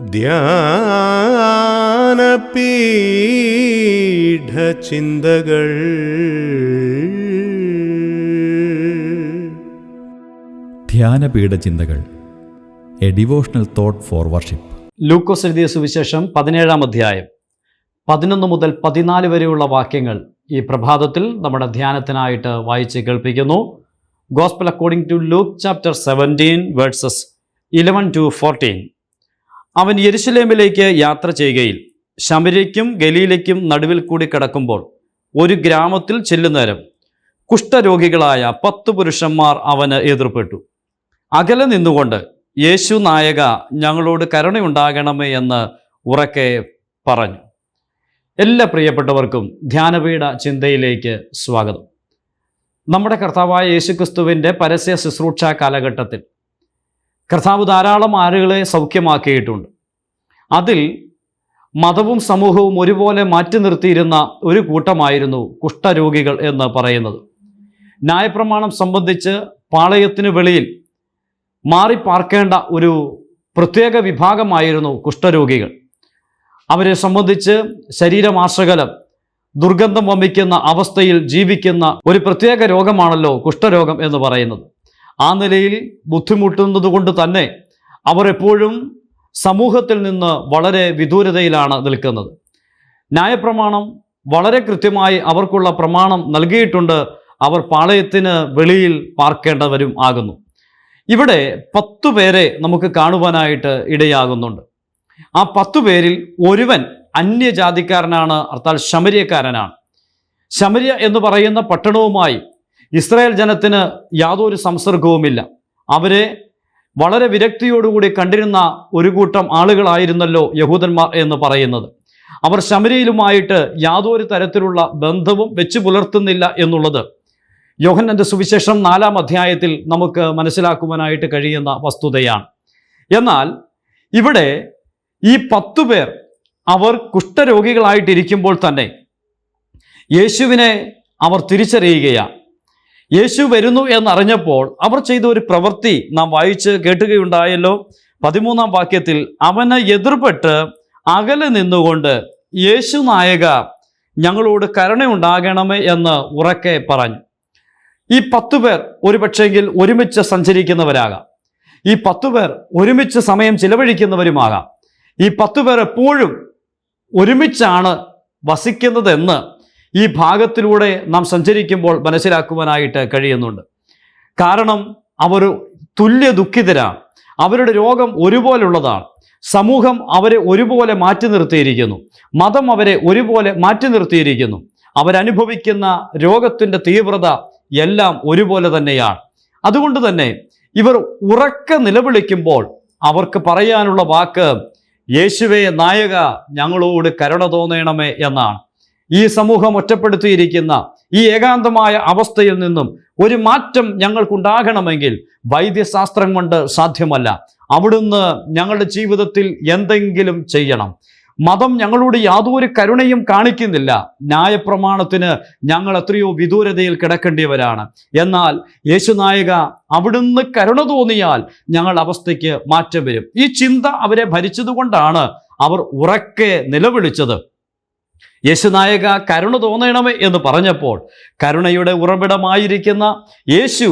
ധ്യാനപീഠചിന്തകൾ. ധ്യാനപീഠ ചിന്തകൾ a devotional thought for worship. ലൂക്കോസ് എഴുതിയ സുവിശേഷം പതിനേഴാം അധ്യായം. പതിനൊന്ന് മുതൽ പതിനാല് വരെയുള്ള വാക്യങ്ങൾ ഈ പ്രഭാതത്തിൽ നമ്മുടെ ധ്യാനത്തിനായിട്ട് വായിച്ച് കേൾപ്പിക്കുന്നു. Gospel according to Luke chapter seventeen verses eleven to fourteen. അവൻ യെരുശലേമിലേക്ക് യാത്ര ചെയ്യുകയിൽ ശമരയ്ക്കും ഗലീലയ്ക്കും നടുവിൽ കൂടി കിടക്കുമ്പോൾ ഒരു ഗ്രാമത്തിൽ ചെല്ലുന്നേരം കുഷ്ഠരോഗികളായ പത്ത് പുരുഷന്മാർ അവന് എതിർപ്പെട്ടു. അകലെ നിന്നുകൊണ്ട് യേശു നായക ഞങ്ങളോട് കരുണയുണ്ടാകണമേ എന്ന് ഉറക്കെ പറഞ്ഞു. എല്ലാ പ്രിയപ്പെട്ടവർക്കും ധ്യാനപീഠ ചിന്തയിലേക്ക് സ്വാഗതം. നമ്മുടെ കർത്താവായ യേശുക്രിസ്തുവിന്റെ പരസ്യ ശുശ്രൂഷ കാലഘട്ടത്തിൽ കർത്താവ് ധാരാളം ആളുകളെ സൗഖ്യമാക്കിയിട്ടുണ്ട്. അതിൽ മതവും സമൂഹവും ഒരുപോലെ മാറ്റി നിർത്തിയിരുന്ന ഒരു കൂട്ടമായിരുന്നു കുഷ്ഠരോഗികൾ എന്ന് പറയുന്നത്. ന്യായപ്രമാണം സംബന്ധിച്ച് പാളയത്തിന് വെളിയിൽ മാറി പാർക്കേണ്ട ഒരു പ്രത്യേക വിഭാഗമായിരുന്നു കുഷ്ഠരോഗികൾ. അവരെ സംബന്ധിച്ച് ശരീരമാശകലം ദുർഗന്ധം വമിക്കുന്ന അവസ്ഥയിൽ ജീവിക്കുന്ന ഒരു പ്രത്യേക രോഗമാണല്ലോ കുഷ്ഠരോഗം എന്ന് പറയുന്നത്. ആ നിലയിൽ ബുദ്ധിമുട്ടുന്നത് കൊണ്ട് തന്നെ അവർ എപ്പോഴും സമൂഹത്തിൽ നിന്ന് വളരെ വിദൂരതയിലാണ് നിൽക്കുന്നത്. ന്യായപ്രമാണം വളരെ കൃത്യമായി അവർക്കുള്ള പ്രമാണം നൽകിയിട്ടുണ്ട്. അവർ പാളയത്തിന് വെളിയിൽ പാർക്കേണ്ടവരും ആകുന്നു. ഇവിടെ പത്തു പേരെ നമുക്ക് കാണുവാനായിട്ട് ഇടയാകുന്നുണ്ട്. ആ പത്തു പേരിൽ ഒരുവൻ അന്യജാതിക്കാരനാണ് അർത്ഥാൽ ശമരിയക്കാരനാണ്. ശമരിയ എന്ന് പറയുന്ന പട്ടണവുമായി ഇസ്രായേൽ ജനത്തിന് യാതൊരു സംസർഗവുമില്ല. അവരെ വളരെ വിരക്തിയോടുകൂടി കണ്ടിരുന്ന ഒരു കൂട്ടം ആളുകളായിരുന്നല്ലോ യഹൂദന്മാർ എന്ന് പറയുന്നത്. അവർ ശമരിയിലുമായിട്ട് യാതൊരു തരത്തിലുള്ള ബന്ധവും വെച്ചു പുലർത്തുന്നില്ല എന്നുള്ളത് യോഹന്നന്റെ സുവിശേഷം നാലാം അധ്യായത്തിൽ നമുക്ക് മനസ്സിലാക്കുവാനായിട്ട് കഴിയുന്ന വസ്തുതയാണ്. എന്നാൽ ഇവിടെ ഈ പത്തു പേർ അവർ കുഷ്ഠരോഗികളായിട്ടിരിക്കുമ്പോൾ തന്നെ യേശുവിനെ അവർ തിരിച്ചറിയുകയാണ്. യേശു വരുന്നു എന്നറിഞ്ഞപ്പോൾ അവർ ചെയ്ത ഒരു പ്രവൃത്തി നാം വായിച്ച് കേട്ടുകയുണ്ടായല്ലോ. പതിമൂന്നാം വാക്യത്തിൽ അവനെ എതിർപ്പെട്ട് അകലെ നിന്നുകൊണ്ട് യേശു നായക ഞങ്ങളോട് കരുണയുണ്ടാകണമേ എന്ന് ഉറക്കെ പറഞ്ഞു. ഈ പത്തു പേർ ഒരു പക്ഷേങ്കിൽ ഒരുമിച്ച് സഞ്ചരിക്കുന്നവരാകാം. ഈ പത്തു പേർ ഒരുമിച്ച് സമയം ചിലവഴിക്കുന്നവരുമാകാം. ഈ പത്തു പേർ എപ്പോഴും ഒരുമിച്ചാണ് വസിക്കുന്നതെന്ന് ഈ ഭാഗത്തിലൂടെ നാം സഞ്ചരിക്കുമ്പോൾ മനസ്സിലാക്കുവാനായിട്ട് കഴിയുന്നുണ്ട്. കാരണം അവർ തുല്യ ദുഃഖിതരാണ്. അവരുടെ രോഗം ഒരുപോലുള്ളതാണ്. സമൂഹം അവരെ ഒരുപോലെ മാറ്റി നിർത്തിയിരിക്കുന്നു. മതം അവരെ ഒരുപോലെ മാറ്റി നിർത്തിയിരിക്കുന്നു. അവരനുഭവിക്കുന്ന രോഗത്തിന്റെ തീവ്രത എല്ലാം ഒരുപോലെ തന്നെയാണ്. അതുകൊണ്ട് തന്നെ ഇവർ ഉറക്ക നിലവിളിക്കുമ്പോൾ അവർക്ക് പറയാനുള്ള വാക്ക് യേശുവേ നായക ഞങ്ങളോട് കരുണ തോന്നണമേ എന്നാണ്. ഈ സമൂഹം ഒറ്റപ്പെടുത്തിയിരിക്കുന്ന ഈ ഏകാന്തമായ അവസ്ഥയിൽ നിന്നും ഒരു മാറ്റം ഞങ്ങൾക്കുണ്ടാകണമെങ്കിൽ വൈദ്യശാസ്ത്രം കൊണ്ട് സാധ്യമല്ല. അവിടുന്ന് ഞങ്ങളുടെ ജീവിതത്തിൽ എന്തെങ്കിലും ചെയ്യണം. മതം ഞങ്ങളോട് യാതൊരു കരുണയും കാണിക്കുന്നില്ല. ന്യായപ്രമാണത്തിന് ഞങ്ങൾ എത്രയോ വിദൂരതയിൽ കിടക്കേണ്ടിയവരാണ്. എന്നാൽ യേശുനായക അവിടുന്ന് കരുണ തോന്നിയാൽ ഞങ്ങൾ അവസ്ഥയ്ക്ക് മാറ്റം വരും. ഈ ചിന്ത അവരെ ഭരിച്ചതുകൊണ്ടാണ് അവർ ഉറക്കെ നിലവിളിച്ചത്. യേശുനായക കരുണ തോന്നണമേ എന്ന് പറഞ്ഞപ്പോൾ കരുണയുടെ ഉറവിടമായിരിക്കുന്ന യേശു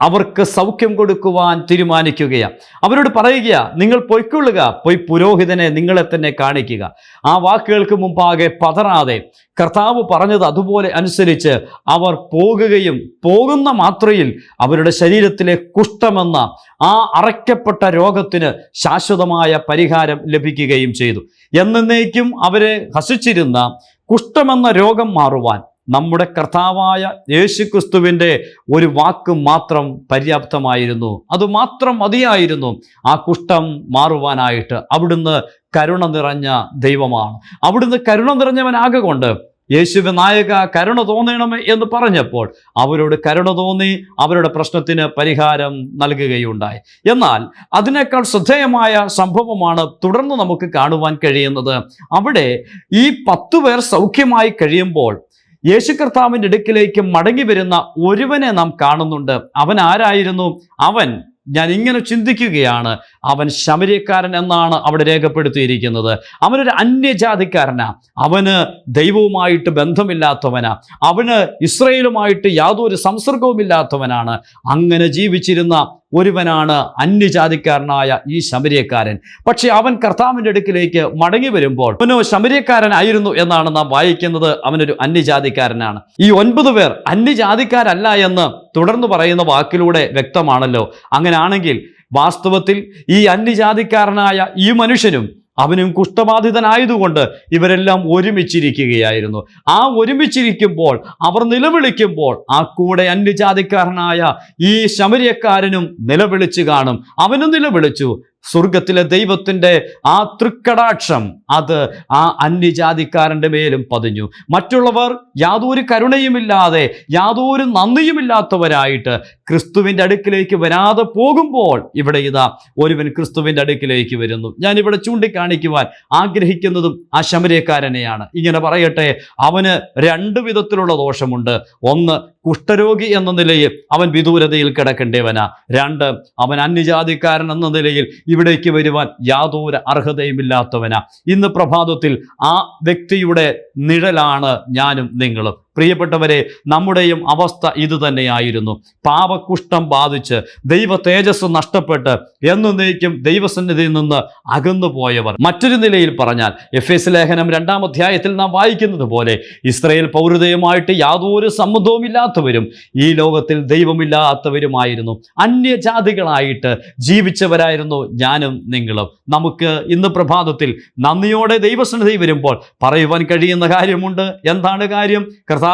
അവർക്ക് സൗഖ്യം കൊടുക്കുവാൻ തീരുമാനിക്കുകയാണ്. അവരോട് പറയുക നിങ്ങൾ പൊയ്ക്കൊള്ളുക പോയി പുരോഹിതനെ നിങ്ങളെ തന്നെ കാണിക്കുക. ആ വാക്കുകൾക്ക് മുമ്പാകെ പതറാതെ കർത്താവ് പറഞ്ഞത് അതുപോലെ അനുസരിച്ച് അവർ പോകുകയും പോകുന്ന മാത്രയിൽ അവരുടെ ശരീരത്തിലെ കുഷ്ഠമെന്ന ആ അറയ്ക്കപ്പെട്ട രോഗത്തിന് ശാശ്വതമായ പരിഹാരം ലഭിക്കുകയും ചെയ്തു. എന്നേക്കും അവരെ ഹസിച്ചിരുന്ന കുഷ്ഠമെന്ന രോഗം മാറുവാൻ നമ്മുടെ കർത്താവായ യേശുക്രിസ്തുവിന്റെ ഒരു വാക്ക് മാത്രം പര്യാപ്തമായിരുന്നു. അതുമാത്രം മതിയായിരുന്നു. ആ കുഷ്ഠം മാറുവാനായിട്ട് അവിടുന്ന് കരുണ നിറഞ്ഞ ദൈവമാണ്. അവിടുന്ന് കരുണ നിറഞ്ഞവനാകൊണ്ട് യേശുവ നായക കരുണ തോന്നണമേ എന്ന് പറഞ്ഞപ്പോൾ അവരോട് കരുണ തോന്നി അവരുടെ പ്രശ്നത്തിന് പരിഹാരം നൽകുകയുണ്ടായി. എന്നാൽ അതിനേക്കാൾ ശ്രദ്ധേയമായ സംഭവമാണ് തുടർന്ന് നമുക്ക് കാണുവാൻ കഴിയുന്നത്. അവിടെ ഈ പത്തു പേർ സൗഖ്യമായി കഴിയുമ്പോൾ യേശു കർത്താവിന്റെ അടുക്കിലേക്ക് മടങ്ങി വരുന്ന ഒരുവനെ നാം കാണുന്നുണ്ട്. അവൻ ആരായിരുന്നു? അവൻ ഞാൻ ഇങ്ങനെ ചിന്തിക്കുകയാണ്. അവൻ ശമരിയക്കാരൻ എന്നാണ് അവിടെ രേഖപ്പെടുത്തിയിരിക്കുന്നത്. അവനൊരു അന്യജാതിക്കാരനാ. അവന് ദൈവവുമായിട്ട് ബന്ധമില്ലാത്തവനാ. അവന് ഇസ്രയേലുമായിട്ട് യാതൊരു സംസർഗവുമില്ലാത്തവനാണ്. അങ്ങനെ ജീവിച്ചിരുന്ന ഒരുവനാണ് അന്യജാതിക്കാരനായ ഈ ശമരിയക്കാരൻ. പക്ഷെ അവൻ കർത്താവിന്റെ അടുക്കിലേക്ക് മടങ്ങി വരുമ്പോൾ അവനോ ശമരിയക്കാരനായിരുന്നു എന്നാണ് നാം വായിക്കുന്നത്. അവനൊരു അന്യജാതിക്കാരനാണ്. ഈ ഒൻപത് പേർ അന്യജാതിക്കാരല്ല എന്ന് തുടർന്ന് പറയുന്ന വാക്കിലൂടെ വ്യക്തമാണല്ലോ. അങ്ങനെയാണെങ്കിൽ വാസ്തവത്തിൽ ഈ അന്യജാതിക്കാരനായ ഈ മനുഷ്യനും അവനും കുഷ്ഠബാധിതനായതുകൊണ്ട് ഇവരെല്ലാം ഒരുമിച്ചിരിക്കുകയായിരുന്നു. ആ ഒരുമിച്ചിരിക്കുമ്പോൾ അവർ നിലവിളിക്കുമ്പോൾ ആ കൂടെ അന്യജാതിക്കാരനായ ഈ ശമരിയക്കാരനും നിലവിളിച്ചു കാണും. അവനും നിലവിളിച്ചു. സ്വർഗത്തിലെ ദൈവത്തിന്റെ ആ തൃക്കടാക്ഷം അത് ആ അന്യജാതിക്കാരന്റെ മേലും പതിഞ്ഞു. മറ്റുള്ളവർ യാതൊരു കരുണയുമില്ലാതെ യാതൊരു നന്ദിയുമില്ലാത്തവരായിട്ട് ക്രിസ്തുവിന്റെ അടുക്കിലേക്ക് വരാതെ പോകുമ്പോൾ ഇവിടെ ഇതാ ഒരുവൻ ക്രിസ്തുവിന്റെ അടുക്കിലേക്ക് വരുന്നു. ഞാനിവിടെ ചൂണ്ടിക്കാണിക്കുവാൻ ആഗ്രഹിക്കുന്നതും ആ ശമരക്കാരനെയാണ് ഇങ്ങനെ പറയട്ടെ അവന് രണ്ട് വിധത്തിലുള്ള ദോഷമുണ്ട്. ഒന്ന് കുഷ്ഠരോഗി എന്ന നിലയിൽ അവൻ വിദൂരതയിൽ കിടക്കേണ്ടവനാ രണ്ട് അവൻ അന്യജാതിക്കാരൻ എന്ന നിലയിൽ ഇവിടേക്ക് വരുവാൻ യാതൊരു അർഹതയുമില്ലാത്തവനാ. ഇന്ന് പ്രഭാതത്തിൽ ആ വ്യക്തിയുടെ നിഴലാണ് ഞാനും നിങ്ങളും. പ്രിയപ്പെട്ടവരെ നമ്മുടെയും അവസ്ഥ ഇതുതന്നെയായിരുന്നു പാപകുഷ്ഠം ബാധിച്ച് ദൈവ തേജസ് നഷ്ടപ്പെട്ട് എന്നേക്കും ദൈവസന്നിധിയിൽ നിന്ന് അകന്നു പോയവർ മറ്റൊരു നിലയിൽ പറഞ്ഞാൽ എഫ് എസ് ലേഖനം രണ്ടാം അധ്യായത്തിൽ നാം വായിക്കുന്നത് പോലെ ഇസ്രയേൽ പൗരതയുമായിട്ട് യാതൊരു സംബന്ധവുമില്ലാത്തവരും ഈ ലോകത്തിൽ ദൈവമില്ലാത്തവരുമായിരുന്നു. അന്യജാതികളായിട്ട് ജീവിച്ചവരായിരുന്നു ഞാനും നിങ്ങളും. നമുക്ക് ഇന്ന് പ്രഭാതത്തിൽ നന്ദിയോടെ ദൈവസന്നിധി വരുമ്പോൾ പറയുവാൻ കഴിയുന്ന കാര്യമുണ്ട്. എന്താണ് കാര്യം? കർത്താവെ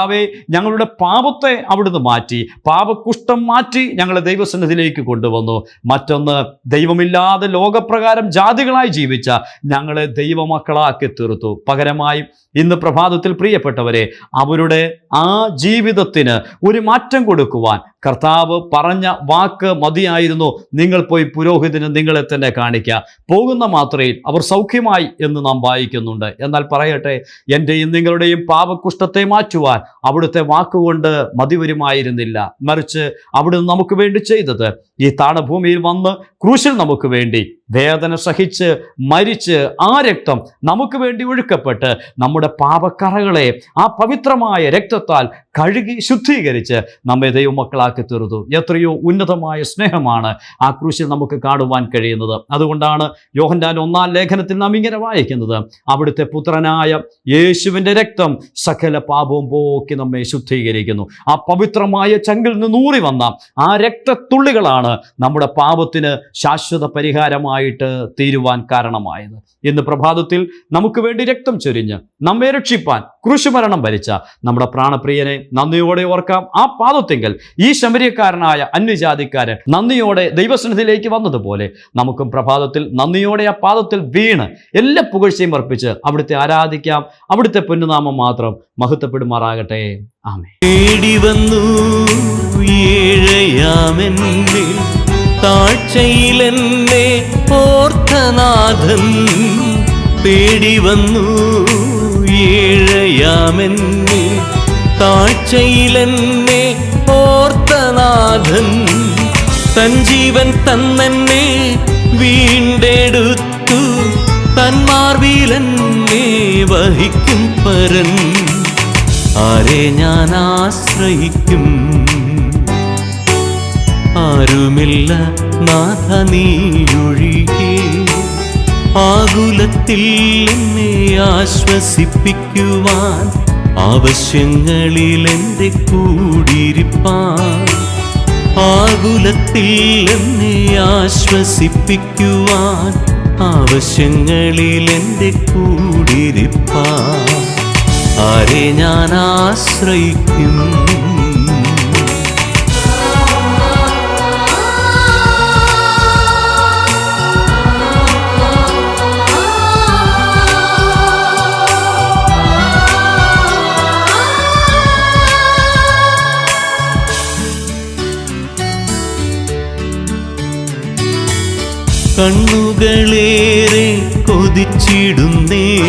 ഞങ്ങളുടെ പാപത്തെ അവിടുന്ന് മാറ്റി പാപകുഷ്ഠം മാറ്റി ഞങ്ങളെ ദൈവസന്നിധിയിലേക്ക് കൊണ്ടുവന്നു. മറ്റൊന്ന് ദൈവമില്ലാതെ ലോകപ്രകാരം ജാതികളായി ജീവിച്ച ഞങ്ങളെ ദൈവമക്കളാക്കി തീർത്തു പകരമായി ഇന്ന് പ്രഭാതത്തിൽ പ്രിയപ്പെട്ടവരെ അവരുടെ ആ ജീവിതത്തിന് ഒരു മാറ്റം കൊടുക്കുവാൻ കർത്താവ് പറഞ്ഞ വാക്ക് മതിയായിരുന്നു. നിങ്ങൾ പോയി പുരോഹിതന് നിങ്ങളെ തന്നെ കാണിക്കുക പോകുന്ന മാത്രയിൽ അവർ സൗഖ്യമായി എന്ന് നാം വായിക്കുന്നുണ്ട്. എന്നാൽ പറയട്ടെ എന്റെയും നിങ്ങളുടെയും പാപകുഷ്ഠത്തെ മാറ്റുവാൻ അവിടുത്തെ വാക്കുകൊണ്ട് മതി വരുമായിരുന്നില്ല മറിച്ച് അവിടുന്ന് നമുക്ക് വേണ്ടി ചെയ്തത് ഈ താണഭൂമിയിൽ വന്ന് ക്രൂശിൽ നമുക്ക് വേണ്ടി വേദന സഹിച്ച് മരിച്ച് ആ രക്തം നമുക്ക് വേണ്ടി ഒഴുക്കപ്പെട്ട് നമ്മുടെ പാപക്കറകളെ ആ പവിത്രമായ രക്തത്താൽ കഴുകി ശുദ്ധീകരിച്ച് നമ്മെ ദൈവമക്കളാക്കി തീർത്തു എത്രയോ ഉന്നതമായ സ്നേഹമാണ് ആ ക്രൂശിൽ നമുക്ക് കാണുവാൻ കഴിയുന്നത്. അതുകൊണ്ടാണ് യോഹൻഡാൻ ഒന്നാം ലേഖനത്തിൽ നാം ഇങ്ങനെ വായിക്കുന്നത്. അവിടുത്തെ പുത്രനായ യേശുവിന്റെ രക്തം സകല പാപവും പോക്കി നമ്മെ ശുദ്ധീകരിക്കുന്നു. ആ പവിത്രമായ ചങ്കിൽ നിന്ന് ഊറി വന്ന ആ രക്തത്തുള്ളികളാണ് നമ്മുടെ പാപത്തിന് ശാശ്വത പരിഹാരമായിട്ട് തീരുവാൻ കാരണമായത്. ഇന്ന് പ്രഭാതത്തിൽ നമുക്ക് വേണ്ടി രക്തം ചൊരിഞ്ഞ് നമ്മെ രക്ഷിപ്പാൻ ക്രൂശുമരണം ഭരിച്ച നമ്മുടെ പ്രാണപ്രിയനെ നന്ദിയോടെ ഓർക്കാം. ആ പാദത്തെങ്കിൽ ഈ ശമരിയക്കാരനായ അന്യജാതിക്കാരൻ നന്ദിയോടെ ദൈവസന്നിധിയിലേക്ക് വന്നതുപോലെ നമുക്കും പ്രഭാതത്തിൽ നന്ദിയോടെ ആ പാദത്തിൽ വീണ് എല്ലാ പുകഴ്ചയും അർപ്പിച്ച് അവിടുത്തെ ആരാധിക്കാം. അവിടുത്തെ പൊന്നുനാമം മാത്രം മഹത്വപ്പെടുമാറാകട്ടെ. ആമേ വന്നു ഏഴയാമെന്നെ താഴ്ചയിലെന്നെ ഓർത്തനാഥൻ തേടി വന്നു ഏഴയാമെന്നെ. താഴ്ചയിലെന്നെ ഓർത്തനാഥൻ തൻ ജീവൻ തന്നെന്നെ വീണ്ടെടുത്തു. തന്മാർവീലെന്നെ വഹിക്കും പരൻ. ആരെ ഞാൻ ആശ്രയിക്കും? ആരുമില്ല. നാഥ നീയൊഴികെ. ആകുലത്തിൽ എന്നെ ആശ്വസിപ്പിക്കുവാൻ ആവശ്യങ്ങളിൽ എന്റെ കൂടിയിരിപ്പാൻ. ആകുലത്തിൽ എന്നെ ആശ്വസിപ്പിക്കുവാൻ ആവശ്യങ്ങളിൽ എന്റെ കൂടിയിരിപ്പാൻ. ആരെ ഞാൻ ആശ്രയിക്കും? കണ്ണുകളേറെ കൊതിച്ചിടുന്നേ.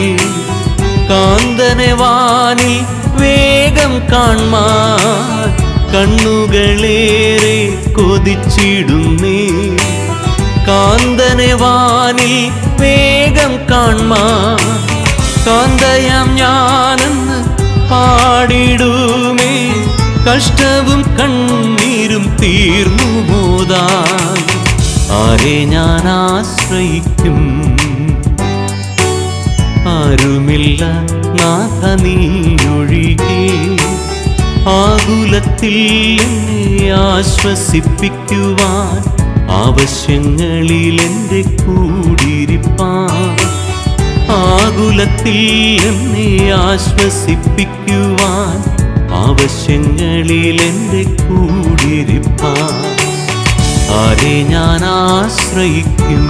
കാന്തനെ വാനിൽ വേഗം കാണമാ. കണ്ണുകളേറെ കൊതിച്ചിടുന്നേ. കാന്തനെ വാനിൽ വേഗം കാൺമാ കാന്തയാം ഞാനെന്ന് പാടിടുമേ. കഷ്ടവും കണ്ണീരും തീർന്നു മോതാൻ ആരെ ഞാൻ ആശ്രയിക്കും? ആരുമില്ല നാഥ നീയൊഴികെ. ആകുലത്തിൽ എന്നെ ആശ്വസിപ്പിക്കുവാൻ ആവശ്യങ്ങളിൽ എന്റെ കൂടിയിരിപ്പാൻ ആകുലത്തിൽ എന്നെ ആശ്വസിപ്പിക്കുവാൻ ആവശ്യങ്ങളിൽ എന്റെ കൂടിരിപ്പാൻ. ആരെ ഞാൻ ആശ്രയിക്കും?